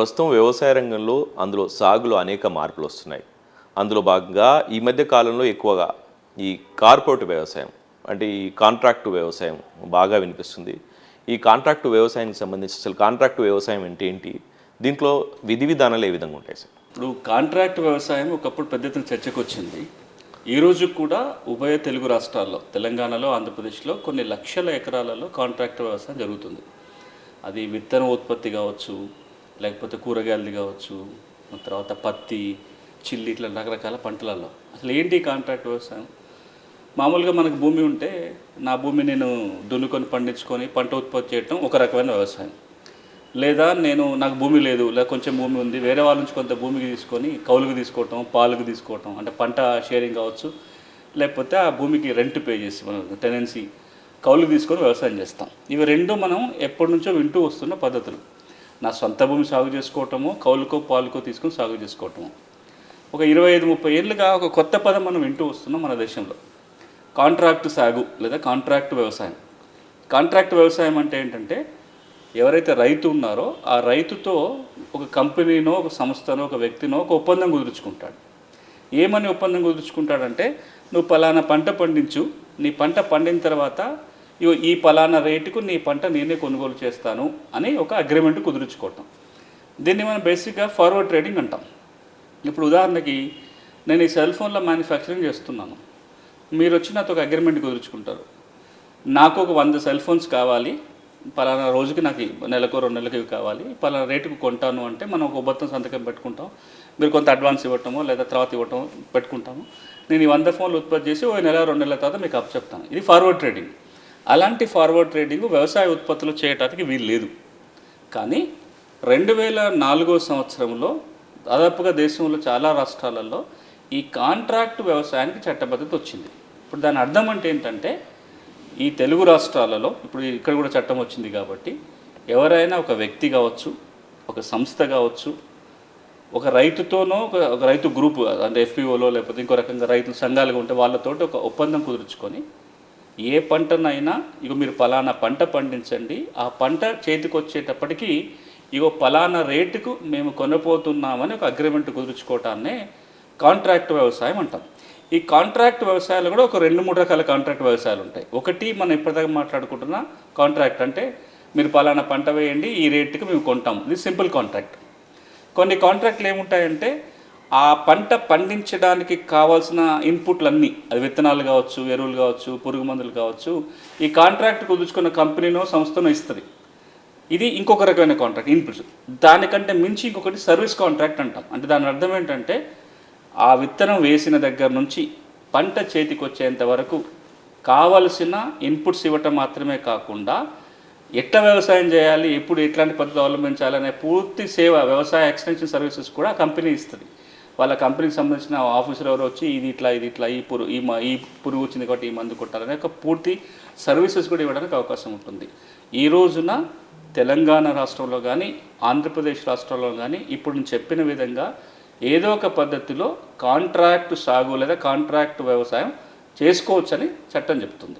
ప్రస్తుతం వ్యవసాయ రంగంలో అందులో సాగులో అనేక మార్పులు వస్తున్నాయి. అందులో భాగంగా ఈ మధ్య కాలంలో ఎక్కువగా ఈ కార్పొరేట్ వ్యవసాయం అంటే ఈ కాంట్రాక్టు వ్యవసాయం బాగా వినిపిస్తుంది. ఈ కాంట్రాక్టు వ్యవసాయానికి సంబంధించి అసలు కాంట్రాక్టు వ్యవసాయం అంటే ఏంటి? దీంట్లో విధి విధానాలు ఏ విధంగా ఉంటాయి సార్? ఇప్పుడు కాంట్రాక్ట్ వ్యవసాయం ఒకప్పుడు పెద్ద ఎత్తున చర్చకు వచ్చింది ఈ రోజు కూడా ఉభయ తెలుగు రాష్ట్రాల్లో తెలంగాణలో ఆంధ్రప్రదేశ్లో కొన్ని లక్షల ఎకరాలలో కాంట్రాక్ట్ వ్యవసాయం జరుగుతుంది. అది విత్తన ఉత్పత్తి కావచ్చు లేకపోతే కూరగాయలది కావచ్చు తర్వాత పత్తి చిల్లి ఇట్లా రకరకాల పంటలలో. అసలు ఏంటి కాంట్రాక్ట్ వ్యవసాయం? మామూలుగా మనకు భూమి ఉంటే నా భూమి నేను దున్నుకొని పండించుకొని పంట ఉత్పత్తి చేయటం ఒక రకమైన వ్యవసాయం. లేదా నేను నాకు భూమి లేదు లేదా కొంచెం భూమి ఉంది వేరే వాళ్ళ నుంచి కొంత భూమికి తీసుకొని కౌలుకు తీసుకోవటం పాలకు తీసుకోవటం అంటే పంట షేరింగ్ కావచ్చు లేకపోతే ఆ భూమికి రెంట్ పే చేసి మనం టెనెన్సీ కౌలుకు తీసుకొని వ్యవసాయం చేస్తాం. ఇవి రెండు మనం ఎప్పటి నుంచో వింటూ వస్తున్న పద్ధతులు. నా సొంత భూమి సాగు చేసుకోవటము కౌలుకో పాలుకో తీసుకొని సాగు చేసుకోవటము. ఒక ఇరవై ఐదు ముప్పై ఏళ్ళుగా ఒక కొత్త పదం మనం వింటూ వస్తున్నాం మన దేశంలో. కాంట్రాక్ట్ సాగు లేదా కాంట్రాక్ట్ వ్యవసాయం. కాంట్రాక్ట్ వ్యవసాయం అంటే ఏంటంటే ఎవరైతే రైతు ఉన్నారో ఆ రైతుతో ఒక కంపెనీనో ఒక సంస్థనో ఒక వ్యక్తినో ఒక ఒప్పందం కుదుర్చుకుంటాడు. ఏమని ఒప్పందం కుదుర్చుకుంటాడంటే నువ్వు పలానా పంట పండించు నీ పంట పండిన తర్వాత ఈ పలానా రేటుకు నీ పంట నేనే కొనుగోలు చేస్తాను అని ఒక అగ్రిమెంట్ కుదుర్చుకోవటం. దీన్ని మనం బేసిక్గా ఫార్వర్డ్ ట్రేడింగ్ అంటాం. ఇప్పుడు ఉదాహరణకి నేను ఈ సెల్ ఫోన్లో మ్యానుఫ్యాక్చరింగ్ చేస్తున్నాను. మీరు వచ్చి నాతో ఒక అగ్రిమెంట్ కుదుర్చుకుంటారు. నాకు ఒక వంద సెల్ ఫోన్స్ కావాలి. పలానా రోజుకి నాకు నెలకు రెండు నెలలకు ఇవి కావాలి. పలానా రేటుకు కొంటాను అంటే మనం ఒక ఒప్పందం సంతకం పెట్టుకుంటాం. మీరు కొంత అడ్వాన్స్ ఇవ్వటమో లేదా తర్వాత ఇవ్వటం పెట్టుకుంటాము. నేను ఈ వంద ఫోన్లు ఉత్పత్తి చేసి ఓ నెల రెండు నెలల తర్వాత మీకు అప్ చెప్తాను ఇది ఫార్వర్డ్ ట్రేడింగ్ అలాంటి ఫార్వర్డ్ ట్రేడింగ్ వ్యవసాయ ఉత్పత్తులు చేయడానికి వీలు లేదు కానీ రెండు వేల నాలుగో సంవత్సరంలో దాదాపుగా దేశంలో చాలా రాష్ట్రాలలో ఈ కాంట్రాక్ట్ వ్యవసాయానికి చట్టబద్ధత వచ్చింది. ఇప్పుడు దాని అర్థం అంటే ఏంటంటే ఈ తెలుగు రాష్ట్రాలలో ఇప్పుడు ఇక్కడ కూడా చట్టం వచ్చింది కాబట్టి ఎవరైనా ఒక వ్యక్తి కావచ్చు ఒక సంస్థ కావచ్చు ఒక రైతుతోనో ఒక ఒక రైతు గ్రూప్ అంటే ఎఫ్పిఓలో లేకపోతే ఇంకో రకంగా రైతుల సంఘాలుగా ఉంటే వాళ్ళతోటి ఒక ఒప్పందం కుదుర్చుకొని ఏ పంటనైనా ఇగో మీరు ఫలానా పంట పండించండి. ఆ పంట చేతికి వచ్చేటప్పటికి ఇగో ఫలానా రేటుకు మేము కొనపోతున్నామని ఒక అగ్రిమెంట్ కుదుర్చుకోవటాన్నే కాంట్రాక్ట్ వ్యవసాయం అంటాం. ఈ కాంట్రాక్ట్ వ్యవసాయాలు కూడా ఒక రెండు మూడు రకాల కాంట్రాక్ట్ వ్యవసాయాలు ఉంటాయి. ఒకటి మనం ఇప్పటిదాకా మాట్లాడుకుంటున్న కాంట్రాక్ట్ అంటే మీరు ఫలానా పంట వేయండి ఈ రేటుకి మేము కొంటాం ఇది సింపుల్ కాంట్రాక్ట్. కొన్ని కాంట్రాక్ట్లు ఏముంటాయంటే ఆ పంట పండించడానికి కావాల్సిన ఇన్పుట్లన్నీ అది విత్తనాలు కావచ్చు ఎరువులు కావచ్చు పురుగు మందులు కావచ్చు ఈ కాంట్రాక్ట్ కుదుర్చుకున్న కంపెనీనో సంస్థనో ఇస్తుంది. ఇది ఇంకొక రకమైన కాంట్రాక్ట్ ఇన్పుట్స్ దానికంటే మించి ఇంకొకటి సర్వీస్ కాంట్రాక్ట్ అంటాం. అంటే దాని అర్థం ఏంటంటే ఆ విత్తనం వేసిన దగ్గర నుంచి పంట చేతికి వచ్చేంత వరకు కావలసిన ఇన్పుట్స్ ఇవ్వటం మాత్రమే కాకుండా ఎట్లా వ్యవసాయం చేయాలి ఎప్పుడు ఎట్లాంటి పద్ధతి అవలంబించాలనే పూర్తి సేవ వ్యవసాయ ఎక్స్టెన్షన్ సర్వీసెస్ కూడా కంపెనీ ఇస్తుంది. వాళ్ళ కంపెనీకి సంబంధించిన ఆఫీసర్ ఎవరు వచ్చి ఇది ఇట్లా ఇది ఇట్లా ఈ పురుగు ఈ మ- ఈ పురుగు వచ్చింది కాబట్టి ఈ మందు కొట్టాలనే ఒక పూర్తి సర్వీసెస్ కూడా ఇవ్వడానికి అవకాశం ఉంటుంది. ఈ రోజున తెలంగాణ రాష్ట్రంలో కానీ ఆంధ్రప్రదేశ్ రాష్ట్రంలో కానీ ఇప్పుడు నేను చెప్పిన విధంగా ఏదో ఒక పద్ధతిలో కాంట్రాక్ట్ సాగు లేదా కాంట్రాక్ట్ వ్యవసాయం చేసుకోవచ్చని చట్టం చెప్తుంది.